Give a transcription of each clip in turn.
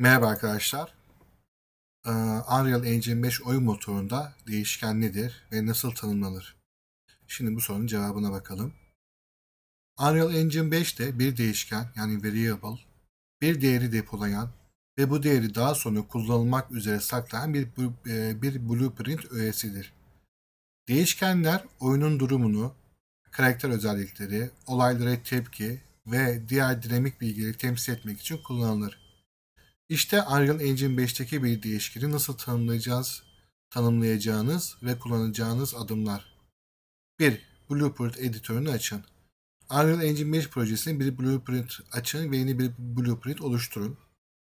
Merhaba arkadaşlar. Ee, Unreal Engine 5 oyun motorunda değişken nedir ve nasıl tanımlanır? Şimdi bu sorunun cevabına bakalım. Unreal Engine 5'te bir değişken yani variable bir değeri depolayan ve bu değeri daha sonra kullanılmak üzere saklayan bir, e, bir blueprint öğesidir. Değişkenler oyunun durumunu, karakter özellikleri, olaylara tepki ve diğer dinamik bilgileri temsil etmek için kullanılır. İşte Unreal Engine 5'teki bir değişkeni nasıl tanımlayacağız, tanımlayacağınız ve kullanacağınız adımlar. 1. Blueprint editörünü açın. Unreal Engine 5 projesinin bir blueprint açın ve yeni bir blueprint oluşturun.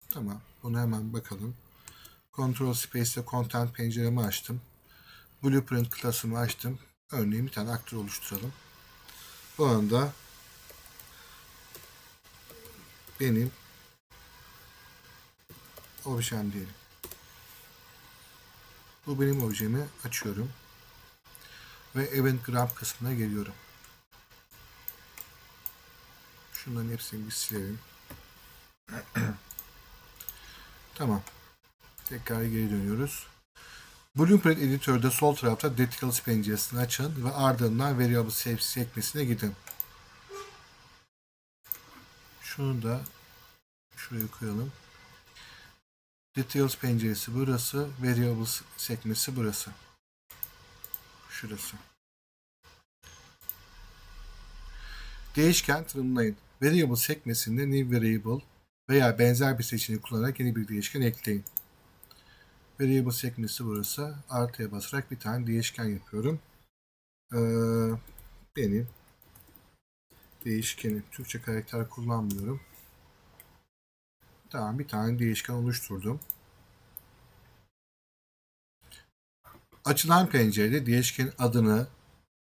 Tamam. Bunu hemen bakalım. Control Space ile Content penceremi açtım. Blueprint klasımı açtım. Örneğin bir tane aktör oluşturalım. Bu anda benim objem diyelim. Bu benim objemi açıyorum. Ve event graph kısmına geliyorum. Şunların hepsini bir silelim. tamam. Tekrar geri dönüyoruz. Blueprint editörde sol tarafta Details penceresini açın ve ardından Variable sekmesine gidin. Şunu da şuraya koyalım. Details penceresi burası. Variables sekmesi burası. Şurası. Değişken tanımlayın. Variable sekmesinde new variable veya benzer bir seçeneği kullanarak yeni bir değişken ekleyin. Variable sekmesi burası. Artıya basarak bir tane değişken yapıyorum. Ee, benim değişkenim. Türkçe karakter kullanmıyorum. Tamam bir tane değişken oluşturdum. Açılan pencerede değişkenin adını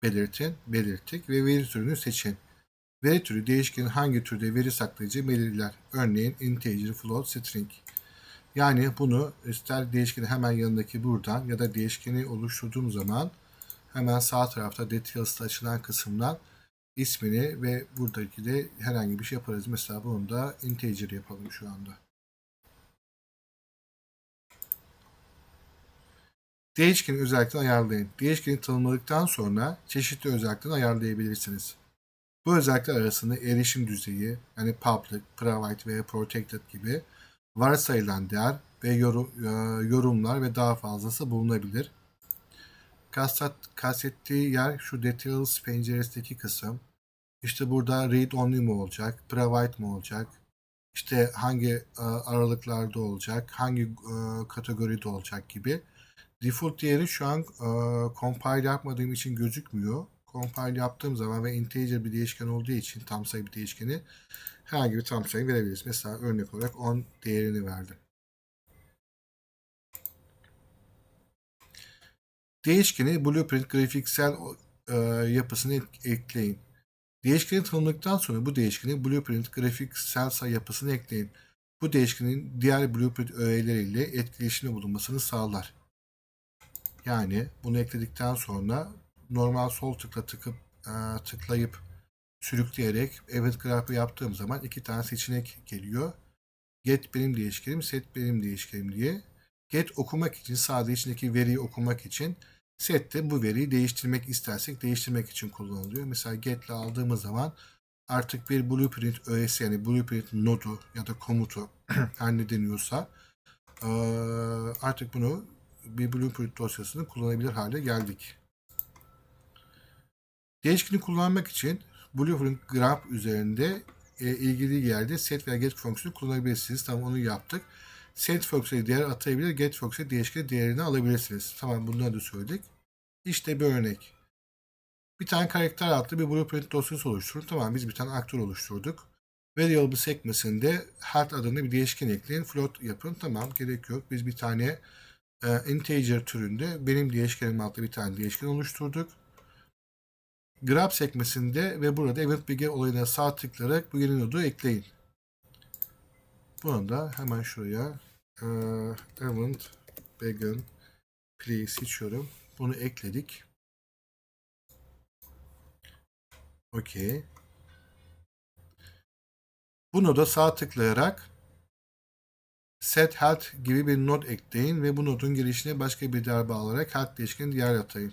belirtin, belirttik ve veri türünü seçin. Veri türü değişkenin hangi türde veri saklayıcı belirler. Örneğin integer, float, string. Yani bunu ister değişkeni hemen yanındaki buradan ya da değişkeni oluşturduğum zaman hemen sağ tarafta details'ta açılan kısımdan ismini ve buradaki de herhangi bir şey yaparız. Mesela bunu da integer yapalım şu anda. Değişkenin özelliklerini ayarlayın. Değişkeni tanımladıktan sonra çeşitli özelliklerini ayarlayabilirsiniz. Bu özellikler arasında erişim düzeyi, yani public, private veya protected gibi varsayılan değer ve e, yorumlar ve daha fazlası bulunabilir. Kastet, kastettiği yer şu details penceresindeki kısım. İşte burada read only mi olacak, private mi olacak, işte hangi e, aralıklarda olacak, hangi e, kategoride olacak gibi. Default değeri şu an e, compile yapmadığım için gözükmüyor. Compile yaptığım zaman ve integer bir değişken olduğu için tam sayı bir değişkeni herhangi bir tam sayı verebiliriz. Mesela örnek olarak 10 değerini verdim. Değişkeni blueprint grafiksel e, yapısını ekleyin. Değişkeni tanımladıktan sonra bu değişkeni blueprint grafiksel sayı yapısını ekleyin. Bu değişkenin diğer blueprint öğeleriyle etkileşimde bulunmasını sağlar. Yani bunu ekledikten sonra normal sol tıkla tıkıp e, tıklayıp sürükleyerek evet grafı yaptığım zaman iki tane seçenek geliyor. Get benim değişkenim, set benim değişkenim diye. Get okumak için sadece içindeki veriyi okumak için set de bu veriyi değiştirmek istersek değiştirmek için kullanılıyor. Mesela get ile aldığımız zaman artık bir blueprint öğesi yani blueprint nodu ya da komutu her ne deniyorsa artık bunu bir blueprint dosyasını kullanabilir hale geldik. Değişkeni kullanmak için blueprint graph üzerinde ilgili yerde set veya get fonksiyonu kullanabilirsiniz. Tamam onu yaptık. Set fonksiyonu değer atayabilir, get fonksiyonu değişken değerini alabilirsiniz. Tamam bunları da söyledik. İşte bir örnek. Bir tane karakter adlı bir blueprint dosyası oluşturun. Tamam biz bir tane aktör oluşturduk. Variable sekmesinde health adında bir değişken ekleyin. Float yapın. Tamam gerek yok. Biz bir tane e, integer türünde benim değişkenim adlı bir tane değişken oluşturduk. Grab sekmesinde ve burada event begin olayına sağ tıklayarak bu yeni nodu ekleyin. Bunu da hemen şuraya e, event begin play seçiyorum. Bunu ekledik. Okey. Bunu da sağ tıklayarak set health gibi bir not ekleyin ve bu notun girişine başka bir değer bağlayarak health değişkeni diğer atayın.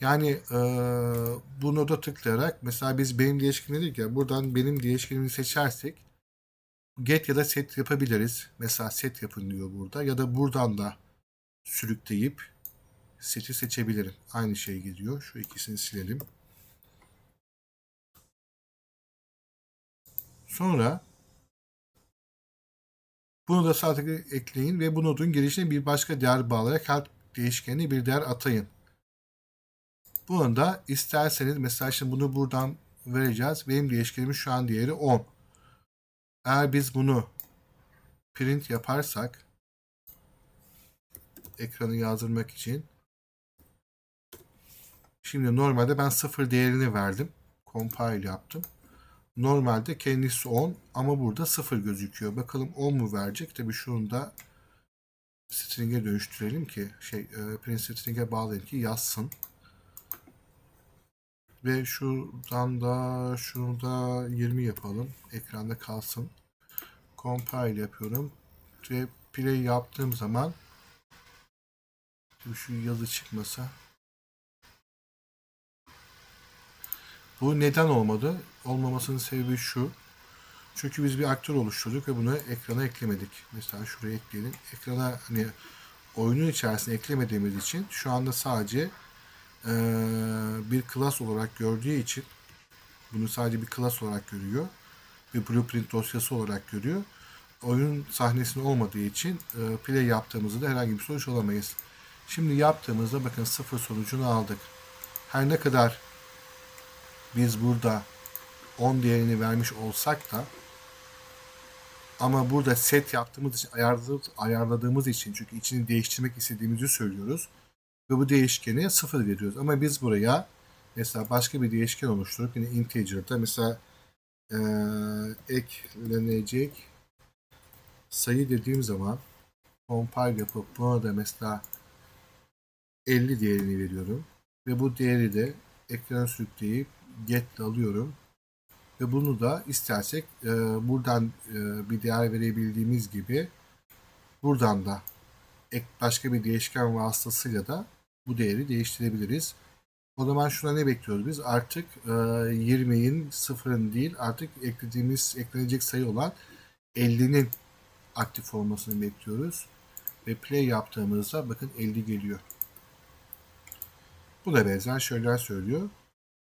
Yani e, bu noda tıklayarak mesela biz benim değişkenim dedik ya buradan benim değişkenimi seçersek get ya da set yapabiliriz. Mesela set yapın diyor burada ya da buradan da sürükleyip seti seçebilirim. Aynı şey geliyor. Şu ikisini silelim. Sonra bunu da sadece ekleyin ve bu nodun girişine bir başka değer bağlayarak help değişkenine bir değer atayın. Bunu da isterseniz mesela şimdi bunu buradan vereceğiz. Benim değişkenimin şu an değeri 10. Eğer biz bunu print yaparsak ekranı yazdırmak için şimdi normalde ben 0 değerini verdim. Compile yaptım. Normalde kendisi 10 ama burada 0 gözüküyor. Bakalım 10 mu verecek? Tabi şunu da string'e dönüştürelim ki şey e, print string'e bağlayalım ki yazsın. Ve şuradan da şunu da 20 yapalım. Ekranda kalsın. Compile yapıyorum. Ve play yaptığım zaman şu yazı çıkmasa Bu neden olmadı? Olmamasının sebebi şu. Çünkü biz bir aktör oluşturduk ve bunu ekrana eklemedik. Mesela şuraya ekleyelim. Ekrana hani oyunun içerisine eklemediğimiz için şu anda sadece e, bir class olarak gördüğü için bunu sadece bir class olarak görüyor. Bir blueprint dosyası olarak görüyor. Oyun sahnesinde olmadığı için e, play yaptığımızda herhangi bir sonuç alamayız. Şimdi yaptığımızda bakın sıfır sonucunu aldık. Her ne kadar biz burada 10 değerini vermiş olsak da ama burada set yaptığımız için ayarladığımız için çünkü içini değiştirmek istediğimizi söylüyoruz. Ve bu değişkeni sıfır veriyoruz. Ama biz buraya mesela başka bir değişken oluşturup yine integer'da mesela e, eklenecek sayı dediğim zaman compile yapıp buna da mesela 50 değerini veriyorum. Ve bu değeri de ekrana sürükleyip get alıyorum. Ve bunu da istersek e, buradan e, bir değer verebildiğimiz gibi buradan da ek başka bir değişken vasıtasıyla da bu değeri değiştirebiliriz. O zaman şuna ne bekliyoruz biz? Artık e, 20'in sıfırın değil artık eklediğimiz eklenecek sayı olan 50'nin aktif olmasını bekliyoruz. Ve play yaptığımızda bakın 50 geliyor. Bu da benzer şeyler söylüyor.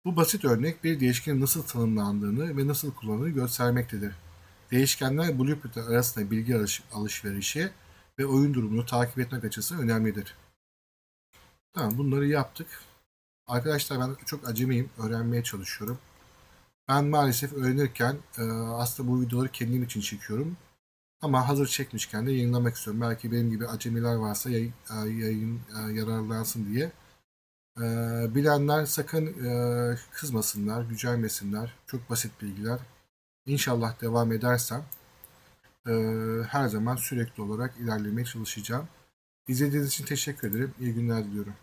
Bu basit örnek bir değişkenin nasıl tanımlandığını ve nasıl kullanıldığını göstermektedir. Değişkenler blueprint arasında bilgi alışverişi ve oyun durumunu takip etmek açısından önemlidir. Tamam bunları yaptık. Arkadaşlar ben çok acemiyim. Öğrenmeye çalışıyorum. Ben maalesef öğrenirken e, aslında bu videoları kendim için çekiyorum. Ama hazır çekmişken de yayınlamak istiyorum. Belki benim gibi acemiler varsa yayın, e, yayın e, yararlansın diye. Ee, bilenler sakın e, kızmasınlar, gücenmesinler. Çok basit bilgiler. İnşallah devam edersem e, her zaman sürekli olarak ilerlemeye çalışacağım. İzlediğiniz için teşekkür ederim. İyi günler diliyorum.